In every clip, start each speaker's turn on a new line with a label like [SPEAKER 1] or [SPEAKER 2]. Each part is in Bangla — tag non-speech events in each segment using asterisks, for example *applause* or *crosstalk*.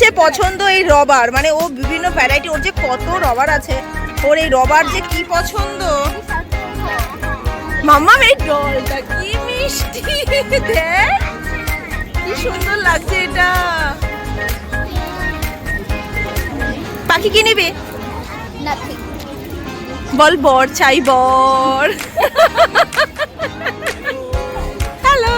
[SPEAKER 1] হচ্ছে পছন্দ এই রবার। মানে ও বিভিন্ন ভ্যারাইটি ওর যে কত রবার আছে ওর এই রবার যে কি পছন্দ? মাম্মা এই ডলটা কি মিষ্টি। দেখ কি সুন্দর লাগছে এটা। পাখি কি নিবি? বল বর চাই বর। *laughs* হ্যালো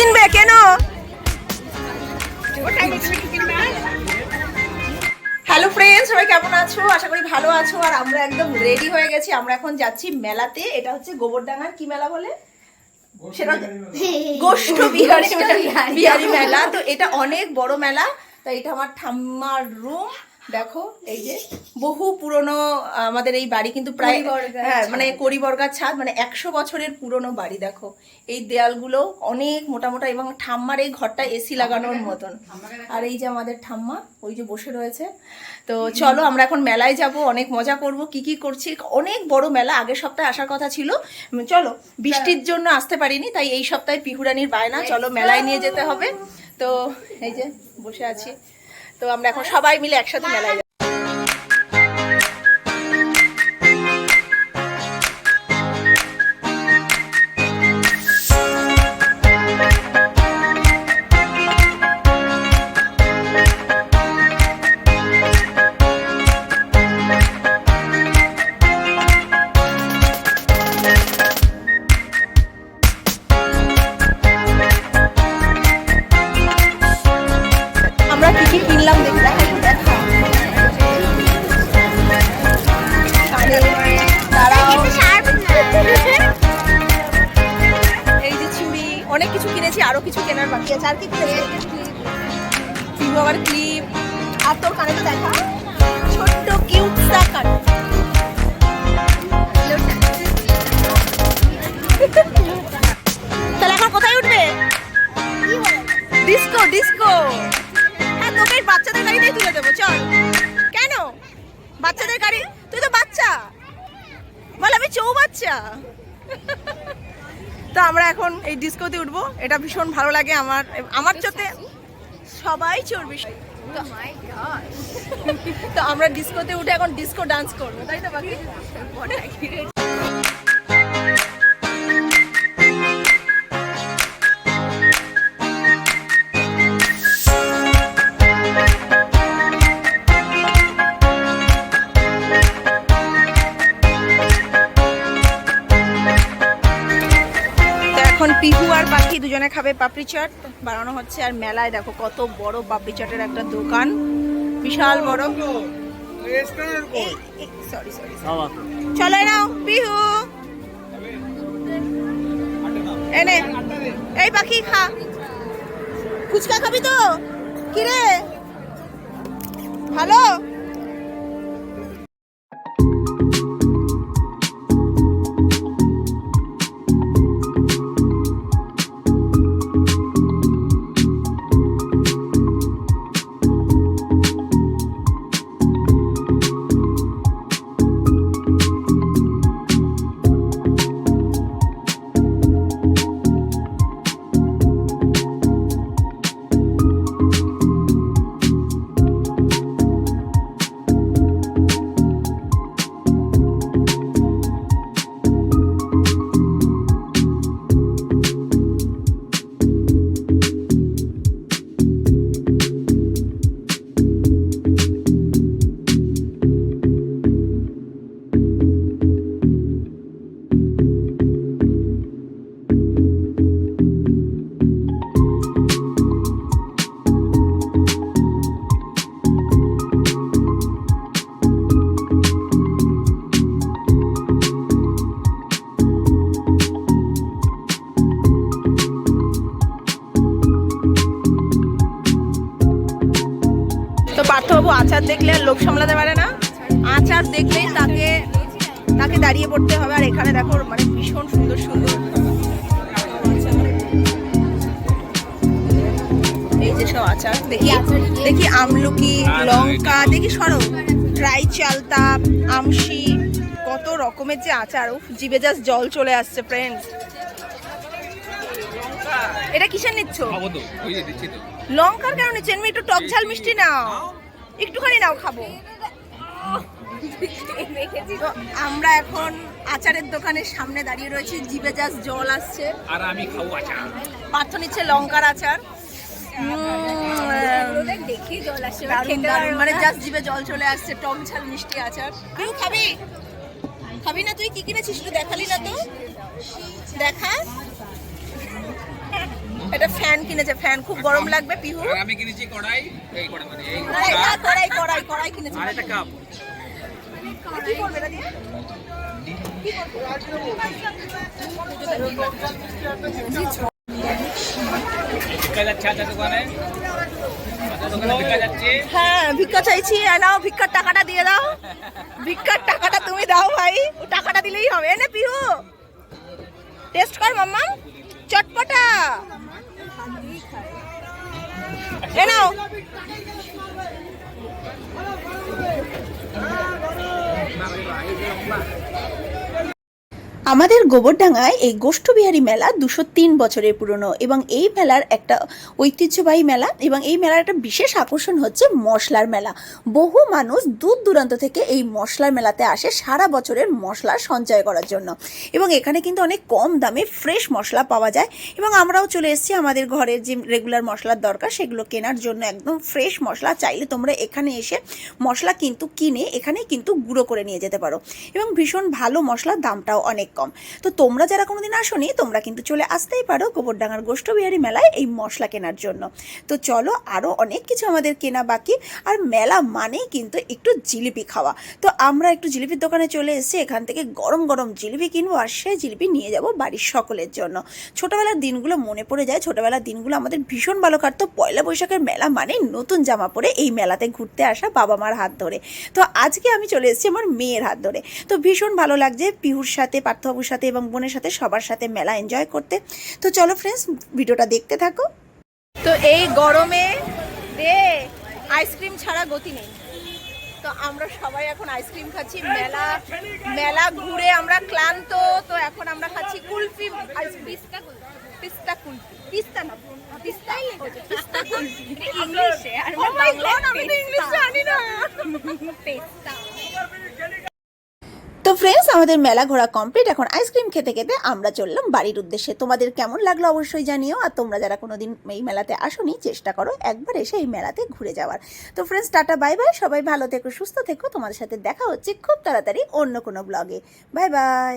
[SPEAKER 1] কিনবে কেন? হ্যালো ফ্রেন্ডস সবাই কেমন আছো? আশা করি ভালো আছো আর আমরা একদম রেডি হয়ে গেছি। আমরা এখন যাচ্ছি মেলাতে। এটা হচ্ছে গোবরডাঙ্গার কি মেলা বলে? সেটা গোষ্ঠ বিহারি মেলা- বিহারি। মেলা। তো এটা অনেক বড় মেলা। তো এটা আমার ঠাম্মার রুম দেখো এই যে বহু পুরনো আমাদের এই বাড়ি কিন্তু প্রায় হ্যাঁ মানে কড়িবর্গার ছাদ মানে একশো বছরের পুরনো বাড়ি দেখো। এই দেয়ালগুলো অনেক মোটা মোটা এবং ঠাম্মার এই ঘরটা এসি লাগানোর মতন। আর এই যে আমাদের ঠাম্মা ওই যে বসে রয়েছে। তো চলো আমরা এখন মেলায় যাব অনেক মজা করব কি কি করছি। অনেক বড় মেলা আগের সপ্তাহে আসার কথা ছিল। চলো বৃষ্টির জন্য আসতে পারিনি তাই এই সপ্তাহে পিহুরানির বায়না চলো মেলায় নিয়ে যেতে হবে। তো এই যে বসে আছি। তো আমরা এখন সবাই মিলে একসাথে মেলায় অনেক কিছু কিনেছি, আরও কিছু কেনার বাকি আছে। আর কি কিনেছি? আবার ক্লিপ আর তোর কানে তো দেখা। ছোট্ট কিউট সা তাহলে এখন কোথায় উঠবে? ডিস্কো ডিস্কো হ্যাঁ তোকে বাচ্চাদের গাড়িতেই তুলে দেবো, চল। কেন? বাচ্চাদের গাড়ি? তুই তো বাচ্চা। বল, আমি চৌ বাচ্চা তো আমরা এখন এই ডিস্কোতে উঠবো। এটা ভীষণ ভালো লাগে আমার আমার চোখে সবাই চড়বি
[SPEAKER 2] Oh.
[SPEAKER 1] তো আমরা ডিস্কোতে উঠে এখন ডিস্কো ডান্স করব তাই তো বাকি? খাবে পাপড়ি চাট বানানো হচ্ছে। আর মেলায় দেখো কত বড় পাপড়ি চাটের একটা দোকান। বিশাল বড়। সরি সরি চলো নাও পিহু। এনে এই পাখি খা। ফুচকা খাবি তো? কিরে? ভালো? তো পার্থবাবু আচার দেখলে আর লোক সামলাতে পারে না। আচার দেখলেই তাকে তাকে দাঁড়িয়ে পড়তে হবে। আর এখানে দেখো মানে ভীষণ সুন্দর সুন্দর। এই যে সব আচার, দেখি দেখি আমলকি, লঙ্কা, দেখি সরো। ড্রাই চালতা, আমশি, কত রকমের যে আচার। জিভে জাস্ট জল চলে আসছে ফ্রেন্ডস এটা কিসের নিচ্ছ? লঙ্কার কেন নিচ্ছ এমনি একটু টক ঝাল মিষ্টি নাও। একটুখানি নাও খাব। আমরা এখন আচারের দোকানের সামনে দাঁড়িয়ে রয়েছি জিভে জাস্ট জল আসছে।
[SPEAKER 3] আর আমি খাব আচ্ছা
[SPEAKER 1] পার্থ নিচ্ছে লঙ্কার আচার। মানে জাস্ট জিভে জল চলে আসছে টক ঝাল মিষ্টি আচার। তুই খাবি? খাবি না তুই? কি কিনেছিস? তুই দেখালি না তো। দেখা। এটা ফ্যান কিনেছে ফ্যান। খুব গরম লাগবে পিহু।
[SPEAKER 3] আমি কিনেছি কড়াই এই কড়াই মানে এই
[SPEAKER 1] কড়াই কড়াই কড়াই কিনেছে।
[SPEAKER 3] আর একটা কাপ।
[SPEAKER 1] কি করবে এটা দিয়ে? হ্যাঁ ভিক্ষা চাইছি। নাও ভিক্ষার টাকাটা দিয়ে দাও। ভিক্ষার টাকাটা তুমি দাও ভাই। টাকাটা দিলেই হবে। এনে পিহু। টেস্ট কর মাম্মা এ নাও। আমাদের গোবরডাঙ্গায় এই গোষ্ঠবিহারী মেলা দুশো তিন বছরের পুরনো এবং এই মেলার একটা ঐতিহ্যবাহী মেলা এবং এই মেলার একটা বিশেষ আকর্ষণ হচ্ছে মশলার মেলা। বহু মানুষ দূর দূরান্ত থেকে এই মশলার মেলাতে আসে সারা বছরের মশলা সঞ্চয় করার জন্য। এবং এখানে কিন্তু অনেক কম দামে ফ্রেশ মশলা পাওয়া যায় এবং আমরাও চলে এসেছি আমাদের ঘরের যে রেগুলার মশলার দরকার সেগুলো কেনার জন্য একদম ফ্রেশ মশলা। চাইলে তোমরা এখানে এসে মশলা কিন্তু কিনে এখানে কিন্তু গুঁড়ো করে নিয়ে যেতে পারো। এবং ভীষণ ভালো মশলার দামটাও অনেক কম। তো তোমরা যারা কোনোদিন আসোনি, তোমরা কিন্তু চলে আসতেই পারো গোবরডাঙ্গার গোষ্ঠবিহারী মেলায় এই মশলা কেনার জন্য। তো চলো আরও অনেক কিছু আমাদের কেনা বাকি। আর মেলা মানেই কিন্তু একটু জিলিপি খাওয়া। তো আমরা একটু জিলিপির দোকানে চলে এসেছি এখান থেকে গরম গরম জিলিপি কিনবো আর সেই জিলিপি নিয়ে যাব বাড়ির সকলের জন্য। ছোটবেলার দিনগুলো মনে পড়ে যায়। ছোটবেলার দিনগুলো আমাদের ভীষণ ভালো কাটতো। পয়লা বৈশাখের মেলা মানে নতুন জামা পরে এই মেলাতে ঘুরতে আসা বাবা মার হাত ধরে। তো আজকে আমি চলে এসেছি আমার মেয়ের হাত ধরে। তো ভীষণ ভালো লাগছে পিহুর সাথে পার্থবাবুর সাথে এবং বোনের সাথে সবার সাথে মেলা এনজয় করতে। তো চলো ফ্রেন্ডস ভিডিওটা দেখতে থাকো। তো এই গরমে আইসক্রিম ছাড়া গতি নেই। তো আমরা সবাই এখন আইসক্রিম খাচ্ছি মেলা মেলা ঘুরে আমরা ক্লান্ত তো এখন আমরা খাচ্ছি কুলফি পিস্তা পিস্তা কুলফি পিস্তা না পিস্তাই পিস্তা কুলফি।
[SPEAKER 2] ইংলিশে আর
[SPEAKER 1] Oh আমি তো ইংলিশ জানি না।
[SPEAKER 2] পেস্তা।
[SPEAKER 1] তো ফ্রেন্ডস আমাদের মেলা ঘোরা কমপ্লিট এখন আইসক্রিম খেতে খেতে আমরা চললাম বাড়ির উদ্দেশ্যে। তোমাদের কেমন লাগল অবশ্যই জানিও, আর তোমরা যারা কোনো দিন এই মেলাতে আসোনি, চেষ্টা করো একবার এসে এই মেলাতে ঘুরে যাওয়ার। তো ফ্রেন্ডস টাটা বাই বাই সবাই ভালো থেকো, সুস্থ থেকো। তোমাদের সাথে দেখা হচ্ছে খুব তাড়াতাড়ি অন্য কোনো ব্লগে বাই বাই